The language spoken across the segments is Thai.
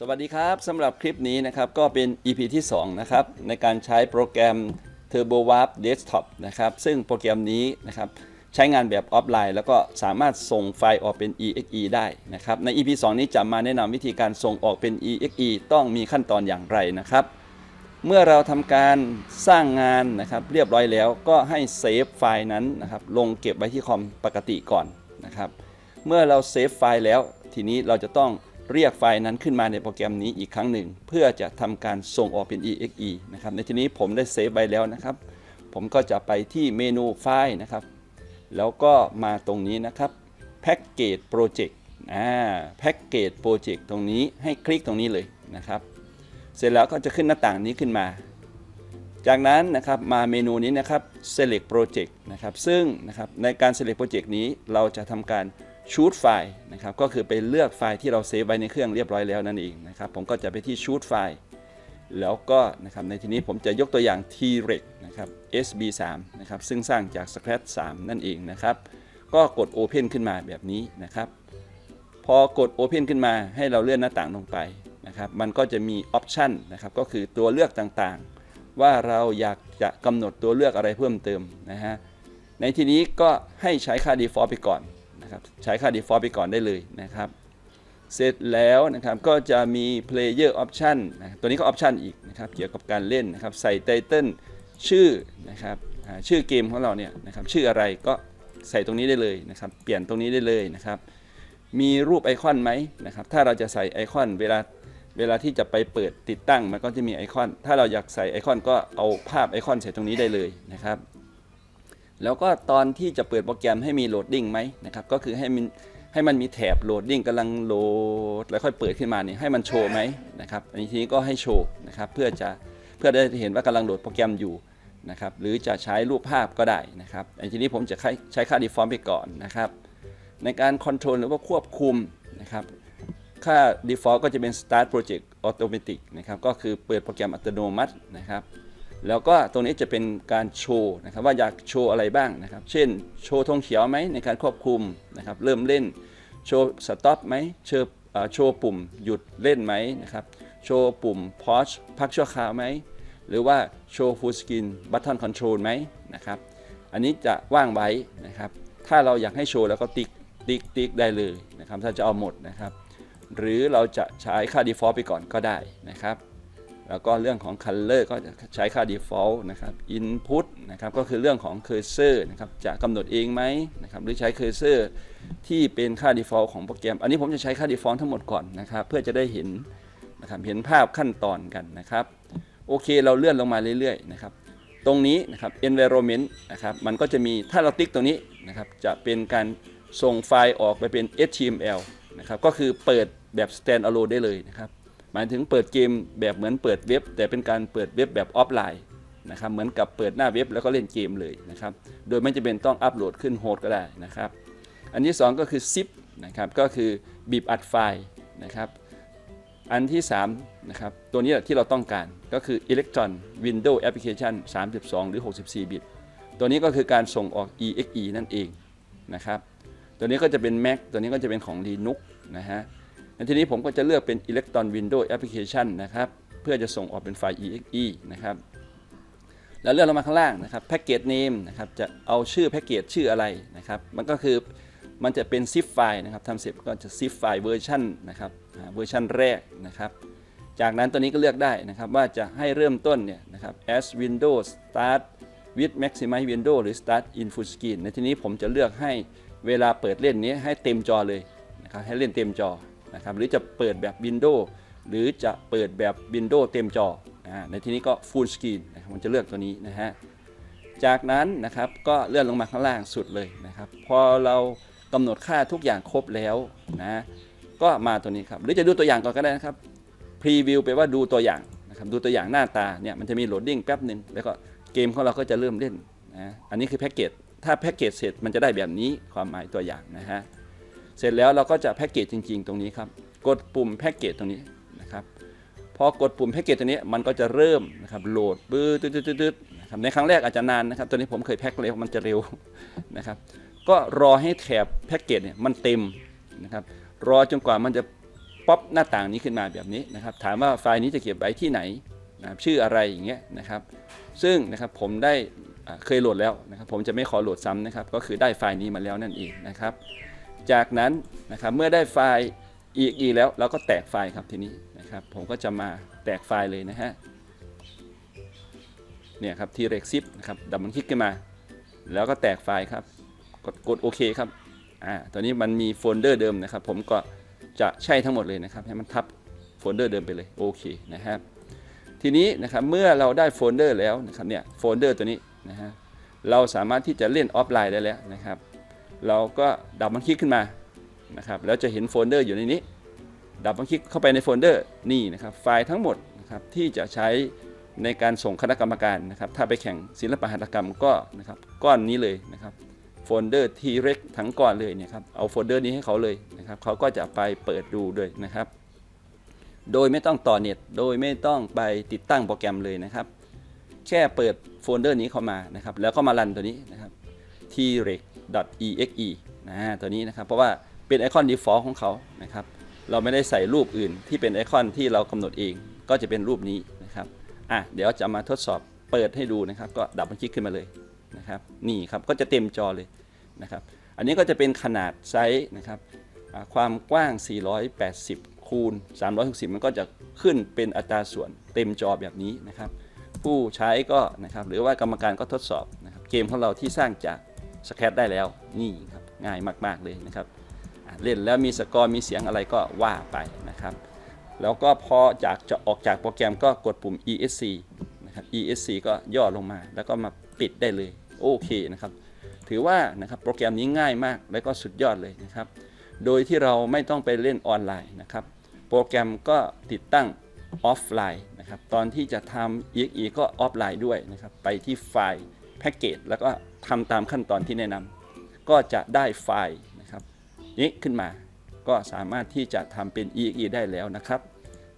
สวัสดีครับสำหรับคลิปนี้นะครับก็เป็น EP ที่ 2 นะครับ ในการใช้โปรแกรม Turbo Warp Desktop นะครับ ซึ่งโปรแกรมนี้นะครับใช้งานแบบออฟไลน์ แล้วก็สามารถส่งไฟล์ออกเป็น exe ได้นะครับ ใน EP 2 นี้จะมาแนะนำวิธีการส่งออกเป็น exe ต้องมีขั้นตอนอย่างไรนะครับ เมื่อเราทำการสร้างงานนะครับเรียบร้อยแล้วก็ให้เซฟไฟล์นั้นนะครับลงเก็บไว้ที่คอมปกติก่อนนะครับ เมื่อเราเซฟไฟล์แล้วทีนี้เราจะต้อง เรียกไฟล์นั้นขึ้นมาในโปรแกรมนี้อีกครั้งหนึ่ง เพื่อจะทำการส่งออกเป็น exe นะครับในที่นี้ผมได้เซฟไว้แล้วนะครับ ผมก็จะไปที่เมนูไฟล์นะครับ แล้วก็มาตรงนี้นะครับ Package Project อ่า Package Project ตรงนี้ให้คลิกตรงนี้เลยนะครับ เสร็จแล้วก็จะขึ้นหน้าต่างนี้ขึ้นมา จากนั้นนะครับมาเมนูนี้นะครับ select project นะครับซึ่งนะครับในการ select project นี้เราจะทำการ shoot ไฟล์นะครับก็คือไปเลือกไฟล์ที่เราเซฟไว้ในเครื่องเรียบร้อยแล้วนั่นเองนะครับผมก็จะไปที่ shoot ไฟล์แล้วก็นะครับในที่นี้ผมจะยกตัวอย่าง T-Rex นะครับ SB3 นะครับซึ่งสร้างจาก Scratch 3 นั่นเองนะครับก็กด Open ขึ้นมาแบบนี้นะครับพอกด Open ขึ้นมาให้เราเลื่อนหน้าต่างลงไปนะครับมันก็จะมีออปชันนะครับก็คือตัวเลือกต่างๆ ว่าเราอยากจะกำหนดตัวเลือกอะไรเพิ่มเติมนะฮะในที่นี้ก็ให้ใช้ค่า default ไปก่อน นะครับใช้ค่า default ไปก่อนได้เลยนะครับเสร็จแล้วนะครับก็จะมี player option นะตัวนี้ก็ option อีกนะครับเกี่ยวกับการเล่นนะครับใส่ title ชื่อนะครับชื่อเกมของเราเนี่ยนะครับชื่ออะไรก็ใส่ตรงนี้ได้เลยนะครับเปลี่ยนตรงนี้ได้เลยนะครับมีรูปไอคอนไหมนะครับถ้าเราจะใส่ไอคอนเวลาเวลาที่จะไปเปิดติดตั้งมันก็จะมีไอคอน ถ้าเราอยากใส่ไอคอนก็เอาภาพไอคอนใส่ตรงนี้ได้เลยนะครับ แล้วก็ตอนที่จะเปิดโปรแกรมให้มีโหลดดิ้งไหมนะครับก็คือให้มันให้มันมีแถบโหลดดิ้งกำลังโหลดแล้วค่อยเปิดขึ้นมาเนี่ยให้มันโชว์ไหมนะครับอันนี้ทีนี้ก็ให้โชว์นะครับเพื่อจะเพื่อได้เห็นว่ากำลังโหลดโปรแกรมอยู่นะครับหรือจะใช้รูปภาพก็ได้นะครับอันทีนี้ผมจะใช้ค่า default ไปก่อนนะครับในการคอนโทรลหรือว่าควบคุมนะครับค่า default ก็จะเป็น start project automatic นะครับก็คือเปิดโปรแกรมอัตโนมัตินะครับ แล้วก็ตรงนี้จะเป็นการโชว์นะครับว่าอยากโชว์อะไรบ้างนะครับ เช่น โชว์ธงเขียวไหมในการควบคุมนะครับเริ่มเล่น โชว์ stop ไหมโชว์เอ่อโชว์ปุ่มหยุดเล่นไหมนะครับโชว์ปุ่ม pause พักชั่วคราวไหมหรือว่าโชว์ full screen button control ไหมนะครับอันนี้จะว่างไว้นะครับ ถ้าเราอยากให้โชว์แล้วก็ติ๊กติ๊กติ๊กได้เลยนะครับถ้าจะเอาหมดนะครับ หรือเราจะใช้ค่า default ไปก่อนก็ได้นะครับ แล้วก็เรื่องของ color ก็จะใช้ค่า default นะครับ input นะครับก็คือเรื่องของ cursor นะครับจะกำหนดเองไหมนะครับหรือใช้ cursor ที่เป็นค่า default ของโปรแกรม อันนี้ผมจะใช้ค่า default ทั้งหมดก่อนนะครับเพื่อจะได้เห็นนะครับเห็นภาพขั้นตอนกันนะครับโอเคเราเลื่อนลงมาเรื่อยๆนะครับตรงนี้นะครับ environment นะครับมันก็จะมีถ้าเราติ๊กตรงนี้นะครับจะเป็นการส่งไฟล์ออกไปเป็น HTML นะครับก็คือเปิดแบบ stand alone ได้เลยนะครับ มายถึงเปิดเกมแบบเหมือนเปิดเว็บ แต่เป็นการเปิดเว็บแบบออฟไลน์นะครับเหมือนกับเปิดหน้าเว็บแล้วก็เล่นเกมเลยนะครับโดยไม่จำเป็นต้องอัปโหลดขึ้นโฮสต์ก็ได้นะครับอันที่ 2 ก็คือ zip นะครับก็คือบีบอัดไฟล์นะครับอันที่3นะครับตัวนี้แหละที่เราต้องการก็คือ Electron Windows Application 32 หรือ 64 บิต ตัวนี้ก็คือการส่งออก exe นั่นเองนะครับตัวนี้ก็จะเป็น Mac ตัวนี้ก็จะเป็นของ Linux นะฮะ ทีนี้ผมก็จะเลือกเป็น Electron Windows Application นะครับ เพื่อจะส่งออกเป็นไฟล์ exe นะครับ แล้วเลื่อนลงมาข้างล่างนะครับ Package Name นะครับ จะเอาชื่อแพ็กเกจชื่ออะไรนะครับ มันก็คือมันจะเป็น zip ไฟล์นะครับทำเสร็จก็จะ zip ไฟล์เวอร์ชันนะครับเวอร์ชันแรกนะครับ จากนั้นตัวนี้ก็เลือกได้นะครับ ว่าจะให้เริ่มต้นเนี่ยนะครับ as Windows Start with Maximize window หรือ Start in Full Screen ในที่นี้ผมจะเลือกให้เวลาเปิดเล่นนี้ให้เต็มจอเลยนะครับให้เล่นเต็มจอ นะครับหรือจะเปิดแบบ Windows หรือจะเปิดแบบ Windows เต็มจออ่าในที่นี้ก็ Full Screen นะครับผมจะเลือกตัวนี้นะฮะจากนั้นนะครับก็เลื่อนลงมาข้างล่างสุดเลยนะครับพอเรากำหนดค่าทุกอย่างครบแล้วนะก็มาตัวนี้ครับหรือจะดูตัวอย่างก่อนก็ได้นะครับพรีวิวไปลว่าดูตัวอย่างนะครับดูตัวอย่างหน้าตาเนี่ยมันจะมีโหลดดิ้งแป๊บหนึ่งแล้วก็เกมของเราก็จะเริ่มเล่นนะอันนี้คือแพ็กเกจถ้าแพ็กเกจเสร็จมันจะได้แบบนี้ความหมายตัวอย่างนะฮะ เสร็จแล้วเราก็จะแพ็กเกจจริง ๆ ตรงนี้ครับกดปุ่มแพ็กเกจตรงนี้นะครับพอกดปุ่มแพ็กเกจตัวนี้มันก็จะเริ่มนะครับโหลดปื้ดตึ๊ดตึ๊ดตึ๊ดนะครับในครั้งแรกอาจจะนานนะครับตัวนี้ผมเคยแพ็กเร็วมันจะเร็วนะครับก็รอให้แถบแพ็กเกจเนี่ยมันเต็มนะครับรอจนกว่ามันจะป๊อปหน้าต่างนี้ขึ้นมาแบบนี้นะครับถามว่าไฟล์นี้จะเก็บไว้ที่ไหนนะครับชื่ออะไรอย่างเงี้ยนะครับซึ่งนะครับผมได้เคยโหลดแล้วนะครับผมจะไม่ขอโหลดซ้ำนะครับก็คือได้ไฟล์นี้มาแล้วนั่นเองนะครับ จากนั้นนะครับเมื่อได้ไฟล์อีกอีแล้วเราก็แตกไฟล์ครับทีนี้นะครับผมก็จะมาแตกไฟล์เลยนะฮะเนี่ยครับทีเร็กซิปนะครับดับมันคลิกขึ้นมา แล้วก็แตกไฟล์ครับ กดกดโอเคครับอ่าตอนนี้มันมีโฟลเดอร์เดิมนะครับ ผมก็จะใช่ทั้งหมดเลยนะครับ ให้มันทับโฟลเดอร์เดิมไปเลยโอเคนะครับทีนี้นะครับเมื่อเราได้โฟลเดอร์แล้วนะครับเนี่ยโฟลเดอร์ตัวนี้นะฮะเราสามารถที่จะเล่นออฟไลน์ได้แล้วนะครับ เราก็ดับมันคลิกขึ้นมานะครับแล้วจะเห็นโฟลเดอร์อยู่ในนี้ ดับมันคลิกเข้าไปในโฟลเดอร์นี่นะครับไฟล์ทั้งหมดนะครับที่จะใช้ในการส่งคณะกรรมการนะครับถ้าไปแข่งศิลปหัตถกรรมก็นะครับก้อนนี้เลยนะครับโฟลเดอร์ทีเร็กทั้งก้อนเลยเนี่ยครับเอาโฟลเดอร์นี้ให้เขาเลยนะครับเขาก็จะไปเปิดดูด้วยนะครับ โดยไม่ต้องต่อเน็ตโดยไม่ต้องไปติดตั้งโปรแกรมเลยนะครับ แค่เปิดโฟลเดอร์นี้เข้ามานะครับแล้วก็มารันตัวนี้นะครับ t-rex.exe นะตัวนี้นะครับ เพราะว่าเป็นไอคอน default ของเขานะครับ เราไม่ได้ใส่รูปอื่นที่เป็นไอคอนที่เรากำหนดเอง ก็จะเป็นรูปนี้นะครับอะเดี๋ยวจะมาทดสอบเปิดให้ดูนะครับ ก็ดับมันคลิกขึ้นมาเลยนะครับ นี่ครับ ก็จะเต็มจอเลยนะครับ อันนี้ก็จะเป็นขนาดไซส์นะครับ ความกว้าง 480 คูณ 360 มันก็จะขึ้นเป็นอัตราส่วนเต็มจอแบบนี้นะครับ ผู้ใช้ก็นะครับ หรือว่ากรรมการก็ทดสอบนะครับ เกมของเราที่สร้างจาก สแครได้แล้วนี่ครับง่ายมากๆเลยนะครับเล่นแล้วมีสกอร์มีเสียงอะไรก็ว่าไปนะครับ แล้วก็พอจากจะออกจากโปรแกรมก็กดปุ่ม ESC นะครับ ESC ก็ย่อลงมา แล้วก็มาปิดได้เลยโอเคนะครับ ถือว่านะครับโปรแกรมนี้ง่ายมากและก็สุดยอดเลยนะครับ โดยที่เราไม่ต้องไปเล่นออนไลน์นะครับ โปรแกรมก็ติดตั้งออฟไลน์นะครับ ตอนที่จะทำ EXE ก็ออฟไลน์ด้วยนะครับ ไปที่ไฟล์ แพ็กเกจแล้วก็ทำตามขั้นตอนที่แนะนำก็จะได้ไฟล์นะครับนี้ขึ้นมาก็สามารถที่จะทำเป็น EXE ได้แล้วนะครับ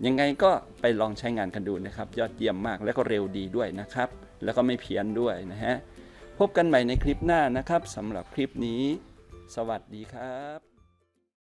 ยังไงก็ไปลองใช้งานกันดูนะครับ ยอดเยี่ยมมากและก็เร็วดีด้วยนะครับ แล้วก็ไม่เพี้ยนด้วยนะฮะพบกันใหม่ในคลิปหน้านะครับสำหรับคลิปนี้ สวัสดีครับ